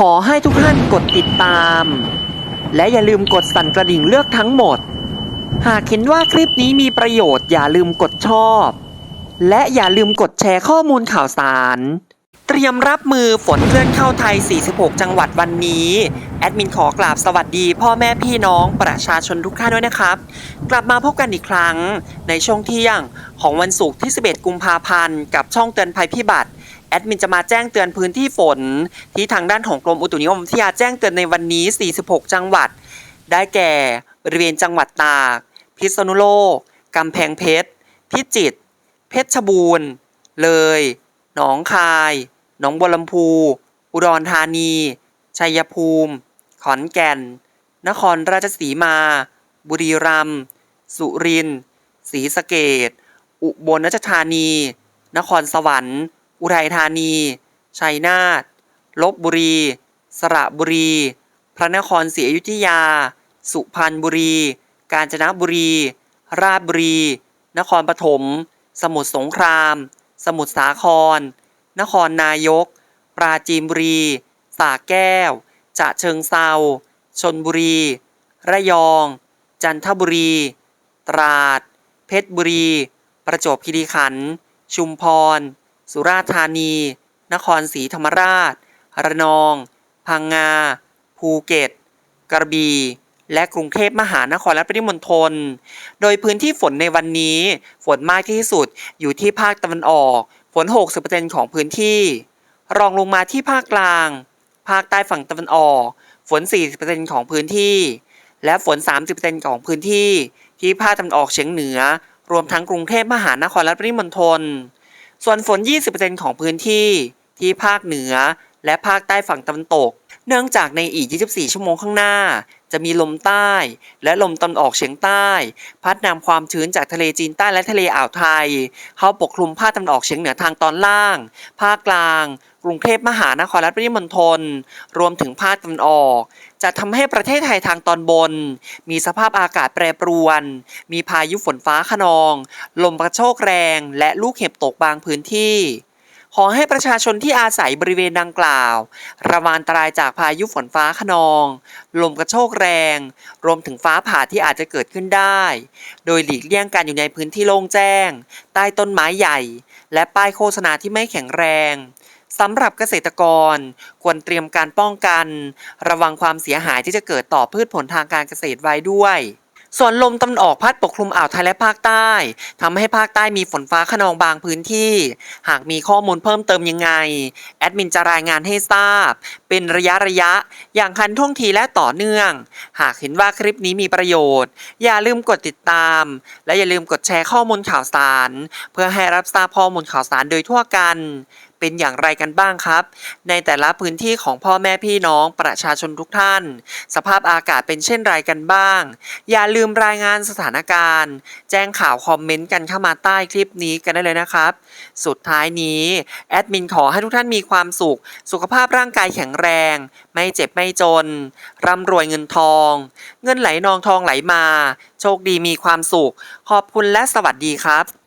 ขอให้ทุกท่านกดติดตาม และอย่าลืมกดสั่นกระดิ่งเลือกทั้งหมด หากเห็นว่าคลิปนี้มีประโยชน์อย่าลืมกดชอบ และอย่าลืมกดแชร์ข้อมูลข่าวสาร เตรียมรับมือฝนเคลื่อนเข้าไทย 46 จังหวัดวันนี้ แอดมินขอกราบสวัสดีพ่อแม่พี่น้องประชาชนทุกท่านด้วยนะครับ กลับมาพบกันอีกครั้งในช่วงเที่ยงของวันศุกร์ที่ 11 กุมภาพันธ์ กับช่องเตือนภัยพิบัติ แอดมินจะมาแจ้งเตือนพื้นที่ฝน ที่ทางด้านของกรมอุตุนิยมวิทยาแจ้งเตือนในวันนี้ 46 จังหวัด ได้แก่บริเวณจังหวัดตาก พิษณุโลก กำแพงเพชร พิจิตร เพชรบูรณ์ เลย หนองคาย หนองบัวลำพู อุดรธานี ชัยภูมิ ขอนแก่น นครราชสีมา บุรีรัมย์ สุรินทร์ ศรีสะเกดอุบลราชธานี นครสวรรค์ อุทัยธานี ชัยนาท ลบบุรี สระบุรี พระนครศรีอยุธยา สุพรรณบุรี กาญจนบุรี ราชบุรี นครปฐม สมุทรสงคราม สมุทรสาคร นครนายก ปราจีนบุรีสระแก้ว จะเชิงเซาชนบุรี ระยอง จันทบุรี ตราด เพชรบุรี ประจวบคีรีขันธ์ ชุมพร สุราษฎร์ธานี นครศรีธรรมราช ระนอง พังงา ภูเก็ต กระบี่ และกรุงเทพมหานครและปริมณฑล โดยพื้นที่ฝนในวันนี้ ฝนมากที่สุดอยู่ที่ภาคตะวันออก ฝน 60%ของพื้นที่ รองลงมาที่ภาคกลาง ภาคใต้ฝั่งตะวันออก ฝน 40%ของพื้นที่ และฝน 30%ของพื้นที่ ที่ภาคตะวันออกเฉียงเหนือ รวมทั้งกรุงเทพมหานครและปริมณฑล ส่วนฝน 20%ของพื้นที่ที่ภาคเหนือ และภาคใต้ฝั่งตะวันตก เนื่องจากในอีก 24 ชั่วโมงข้างหน้า จะมีลมใต้ และลมตะวันออกเฉียงใต้ พัดนำความชื้นจากทะเลจีนใต้และทะเลอ่าวไทย เข้าปกคลุมภาคตะวันออกเฉียงเหนือทางตอนล่าง ภาคกลาง กรุงเทพมหานครและปริมณฑลรวมถึงภาคตะวันออก จะทำให้ประเทศไทยทางตอนบน มีสภาพอากาศแปรปรวน มีพายุฝนฟ้าขนอง ลมกระโชกแรง และลูกเห็บตกบางพื้นที่ ขอให้ประชาชนที่อาศัยบริเวณดังกล่าว ระวังอันตรายจากพายุฝนฟ้าขนอง ลมกระโชกแรง รวมถึงฟ้าผ่าที่อาจจะเกิดขึ้นได้ โดยหลีกเลี่ยงการอยู่ในพื้นที่โล่งแจ้ง ใต้ต้นไม้ใหญ่ และป้ายโฆษณาที่ไม่แข็งแรงสำหรับเกษตรกรควรเตรียมการป้องกัน ระวังความเสียหายที่จะเกิดต่อพืชผลทางการเกษตรไว้ด้วย ส่วนลมตะวันออกพัดปกคลุมอ่าวไทยและภาคใต้ทำให้ภาคใต้มีฝนฟ้าขนองบางพื้นที่ หากมีข้อมูลเพิ่มเติมยังไง แอดมินจะรายงานให้ทราบ เป็นระยะระยะ อย่างคันท่วงทีและต่อเนื่อง หากเห็นว่าคลิปนี้มีประโยชน์ อย่าลืมกดติดตาม และอย่าลืมกดแชร์ข้อมูลข่าวสาร เพื่อให้รับทราบข้อมูลข่าวสารโดยทั่วกัน เป็นอย่างไรกันบ้างครับ ในแต่ละพื้นที่ของพ่อแม่พี่น้องประชาชนทุกท่าน สภาพอากาศเป็นเช่นไรกันบ้าง อย่าลืมรายงานสถานการณ์ แจ้งข่าวคอมเมนต์กันเข้ามาใต้คลิปนี้กันได้เลยนะครับ สุดท้ายนี้แอดมินขอให้ทุกท่านมีความสุข สุขภาพร่างกายแข็งแรง ไม่เจ็บไม่จน ร่ำรวยเงินทอง เงินไหลนองทองไหลมา โชคดีมีความสุข ขอบคุณและสวัสดีครับ